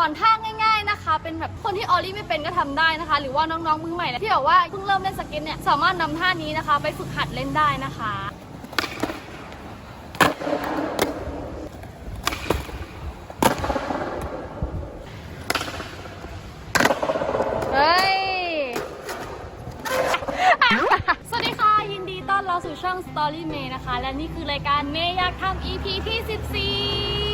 อนท่าง่าย ๆนะคะ เป็นแบบคนที่ออลลี่ไม่เป็นก็ทำได้นะคะ หรือว่าน้องๆมือใหม่ที่แบบว่าเพิ่งเริ่มเล่นสเก็ตเนี่ยสามารถนำท่านี้นะคะ ไปฝึกหัดเล่นได้นะคะเฮ้ยสวัสดีค่ะยินดีต้อนรับสู่ช่อง Story May นะคะ และนี่คือรายการเมย์อยากทำ EP ที่ 14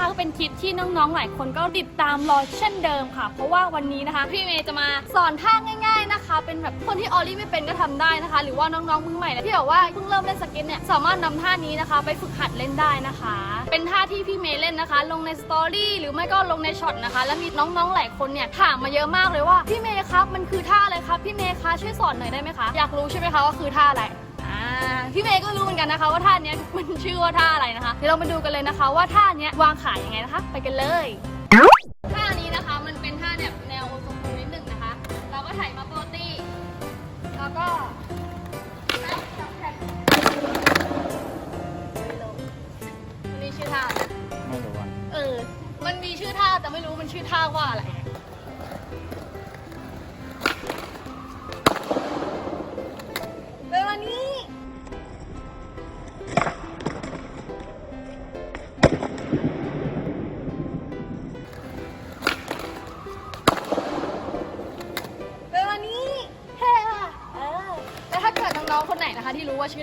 นะคะก็เป็นคลิปที่น้องๆหลายคนก็ติดตามรอเช่นเดิมค่ะ เพราะว่าวันนี้นะคะพี่เมย์จะมาสอนท่าง่าย ๆนะคะ เป็นแบบคนที่ออลลี่ไม่เป็นก็ทำได้นะคะ หรือว่าน้องๆมือใหม่นะที่แบบว่าเพิ่งเริ่มเล่นสเก็ตเนี่ยสามารถนำท่านี้นะคะ ไปฝึกหัดเล่นได้นะคะ เป็นท่าที่พี่เมย์เล่นนะคะ ลงในสตอรี่หรือไม่ก็ลงในช็อตนะคะ แล้วมีน้องๆหลายคนเนี่ยถามมาเยอะมากเลยว่าพี่เมย์ครับมันคือท่าอะไรครับพี่เมย์คะช่วยสอนหน่อยได้ไหมคะอยากรู้ใช่ไหมคะว่าคือท่าอะไร พี่เมย์ก็รู้เหมือนกันนะคะ ว่าท่าเนี้ยมันชื่อว่าท่าอะไรนะคะ เดี๋ยวเรามาดูกันเลยนะคะ ว่าท่าเนี้ยวางขายยังไงนะคะ ไปกันเลย ท่านี้นะคะมันเป็นท่าแบบแนวโอโซคูนิดหนึ่งนะคะ เราก็ถ่ายมาโปรตี้แล้วก็นับจับแผ่นไม่ลงมันมีชื่อท่า ไม่รู้อะ เออ มันมีชื่อท่าแต่ไม่รู้มันชื่อท่าว่าอะไร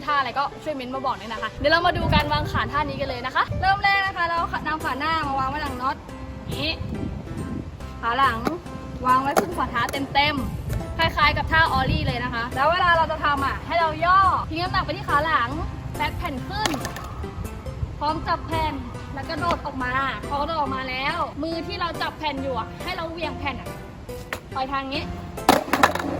ท่าอะไรก็ช่วยเม้นต์มาบอกด้วยนะคะ เดี๋ยวเรามาดูการวางขานท่านี้กันเลยนะคะ เริ่มแรกนะคะ เรานำขาหน้ามาวางไว้หลังน็อตนี้ขาหลังวางไว้พึ่งฝ่าเท้าเต็มๆคล้ายๆ กับท่าออลลี่เลยนะคะ แล้วเวลาเราจะทำอะให้เราย่อทิ้งน้ำหนักไปที่ขาหลังแบกแผ่นขึ้น พร้อมจับแผ่นแล้วก็โดดออกมาพอโดดออกมาแล้ว มือที่เราจับแผ่นอยู่อะให้เราเหวี่ยงแผ่นอะไปทางนี้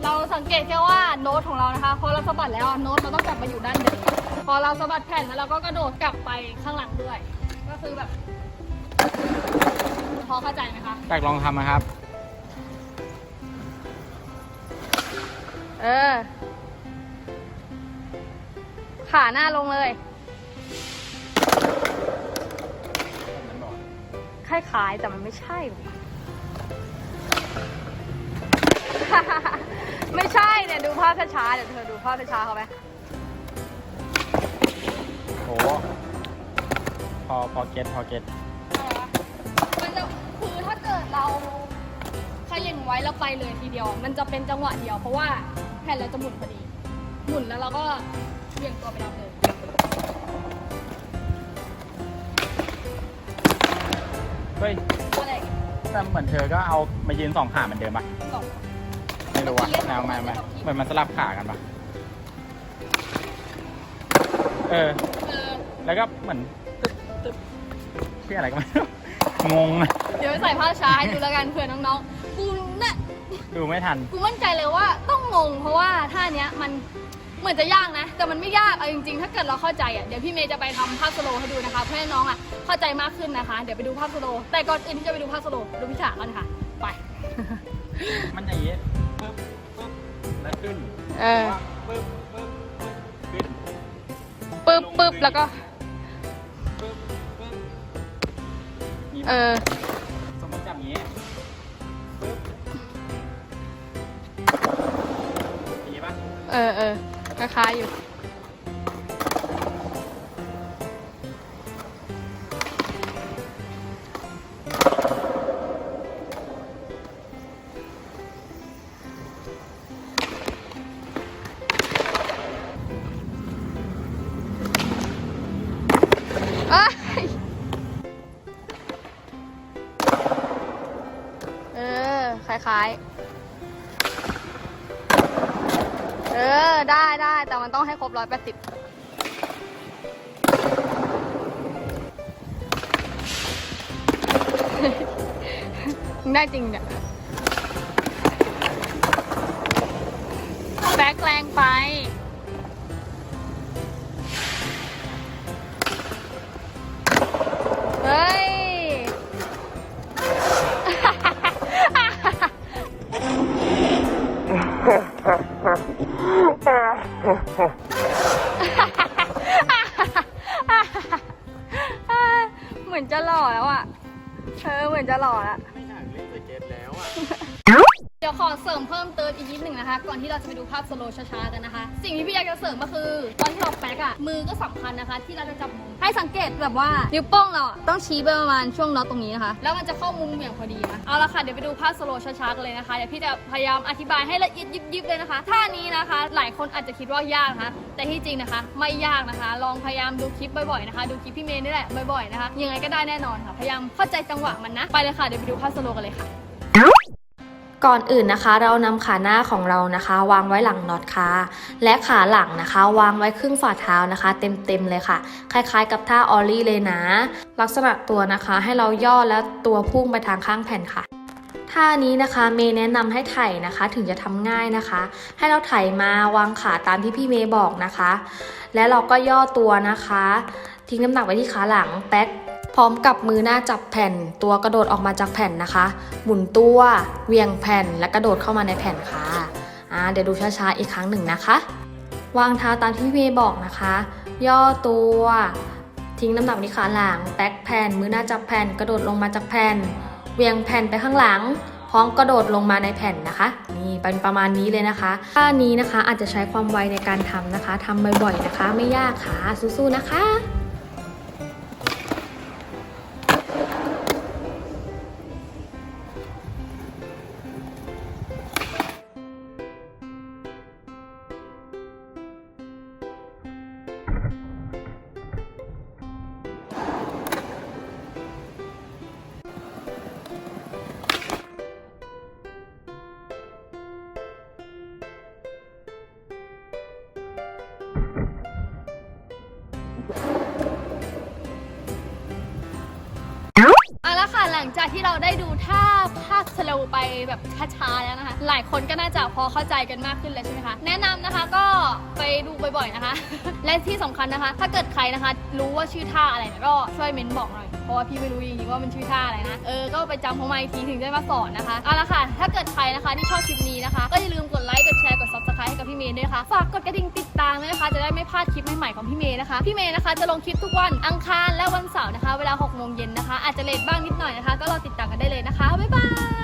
เราสังเกตแค่ว่าโน้ตของเรานะคะพอเราสะบัดแล้วอะโน้ตเราต้องกลับมาอยู่ด้านเดิมพอเราสะบัดแผ่นแล้วเราก็กระโดดกลับไปข้างหลังด้วย ก็คือแบบพอเข้าใจไหมคะอยากลองทำนะครับ เออ ขาหน้าลงเลย คล้ายๆแต่มันไม่ใช่หรอก ไม่ใช่เนี่ยดูภาพช้าๆเดี๋ยวเธอดูภาพช้าๆเขาไหมโอ้พอพอเก็ตพอเก็ตมันจะคือถ้าเกิดเราขย่งไว้แล้วไปเลยทีเดียว มันจะเป็นจังหวะเดียว เพราะว่าแผ่นเราจะหมุนพอดี หมุนแล้วเราก็เบี่ยงตัวไปรับเลยเฮ้ยอะไรอย่างเงี้ยแต่เหมือนเธอก็เอามายืนสองขาเหมือนเดิมปะสองไม่ รู้อะแนวมาไหมเหมือนมันสลับขากันปะเออเออ แล้วก็เหมือนตึ๊บตึ๊บเพื่ออะไรก็ไม่รู้งงอะเดี๋ยวไปใส่ภาพช้าให้ดูแล้วกันเผื่อน้องๆ กูเนี่ยดูไม่ทัน กูมั่นใจเลยว่าต้องงงเพราะว่าท่าเนี้ยมันเหมือนจะยากนะ แต่มันไม่ยากเอาจริงๆ ถ้าเกิดเราเข้าใจอะเดี๋ยวพี่เมย์จะไปทำภาพสโลว์ให้ดูนะคะเพื่อให้น้องอะเข้าใจมากขึ้นนะคะ เดี๋ยวไปดูภาพสโลว์แต่ก่อนอื่นที่จะไปดูภาพสโลว์ดูพิธากันค่ะ ไป มันอย่างงี้ปึ๊บปึ๊บแล้วขึ้นเออปึ๊บปึ๊บปึ๊บขึ้นปึ๊บปึ๊บแล้วก็ปึ๊บปึ๊บมีเออสมมติจับอย่างงี้ปึ๊บอย่างงี้ปะเออเออคล้ายๆอยู่ ล้ายๆ เออ ได้ได้ แต่มันต้องให้ครบร้อยแปดสิบได้จริงเนี่ยแบกแรงไป เหมือนจะหล่อแล้วอะเออเหมือนจะหล่อละไม่อยากเล่นสเก็ตแล้วอะ เดี๋ยวขอเสริมเพิ่มเติมอีกนิดหนึ่งนะคะ ก่อนที่เราจะไปดูภาพสโลว์ช้าๆกันนะคะ สิ่งที่พี่อยากจะเสริมก็คือตอนที่เราแป๊กอะมือก็สำคัญนะคะ ที่เราจะจับมุมให้สังเกตแบบว่านิ้วโป้งเราอะต้องชี้ไปประมาณช่วงน็อตตรงนี้นะคะ แล้วมันจะเข้ามุมอย่างพอดีนะเอาละค่ะเดี๋ยวไปดูภาพสโลว์ช้าๆกันเลยนะคะเดี๋ยวพี่จะพยายามอธิบายให้ละเอียดยิบๆเลยนะคะท่านี้นะคะ หลายคนอาจจะคิดว่ายากนะคะ แต่ที่จริงนะคะ ไม่ยากนะคะ ลองพยายามดูคลิปบ่อยๆนะคะ ดูคลิปพี่เมย์นี่แหละบ่อยๆนะคะยังไงก็ได้แน่นอนค่ะพยายามเข้าใจจังหวะมันนะไปเลยค่ะเดี๋ยวไปดูภาพสโลว์กันเลยค่ะ ก่อนอื่นนะคะ เรานำขาหน้าของเรานะคะ วางไว้หลังน็อตค่ะและขาหลังนะคะ วางไว้ครึ่งฝ่าเท้านะคะ เต็มๆเลยค่ะ คล้ายๆกับท่าออลลี่เลยนะ ลักษณะตัวนะคะให้เราย่อและตัวพุ่งไปทางข้างแผ่นค่ะท่านี้นะคะเมย์แนะนำให้ไถนะคะถึงจะทำง่ายนะคะ ให้เราไถมาวางขาตามที่พี่เมย์บอกนะคะ และเราก็ย่อตัวนะคะ ทิ้งน้ำหนักไว้ที่ขาหลังแป๊ก พร้อมกับมือหน้าจับแผ่น ตัวกระโดดออกมาจากแผ่นนะคะหมุนตัวเวียงแผ่นและกระโดดเข้ามาในแผ่นค่ะอ่าเดี๋ยวดูช้าๆอีกครั้งหนึ่งนะคะ วางเท้าตามที่พี่เมย์บอกนะคะ ย่อตัวทิ้งน้ำหนักที่ขาหลังแป๊กแผ่น มือหน้าจับแผ่น กระโดดลงมาจากแผ่น เวียงแผ่นไปข้างหลัง พร้อมกระโดดลงมาในแผ่นนะคะ นี่เป็นประมาณนี้เลยนะคะท่านี้นะคะอาจจะใช้ความไวในการทำนะคะทำบ่อยๆนะคะ ไม่ยากค่ะสู้ๆนะคะ หลังจากที่เราได้ดูท่าภาพสโลไปแบบช้าๆแล้วนะคะ หลายคนก็น่าจะพอเข้าใจกันมากขึ้นแล้วใช่ไหมคะ แนะนำนะคะก็ไปดูบ่อยๆนะคะ และที่สำคัญนะคะ ถ้าเกิดใครนะคะ รู้ว่าชื่อท่าอะไรก็ช่วยเม้นบอกหน่อยเพราะว่าพี่ไม่รู้จริงๆว่ามันชื่อท่าอะไรนะ เออ ก็ไปจำเขามาอีกทีถึงได้มาสอนนะคะ เอาละค่ะ ถ้าเกิดใครนะคะที่ชอบคลิปนี้นะคะ ก็อย่าลืมกดไลค์ กดแชร์ คร้ให้กับพี่เมย์ด้วยค่ะ ฝากกดกระดิ่งติดตามด้วยนะคะ จะได้ไม่พลาดคลิปใหม่ๆของพี่เมย์นะคะ พี่เมย์นะคะจะลงคลิปทุกวันอังคารและวันเสาร์นะคะ เวลา6โมงเย็นนะคะ อาจจะเลทบ้างนิดหน่อยนะคะ ก็รอติดตามกันได้เลยนะคะ บ๊ายบาย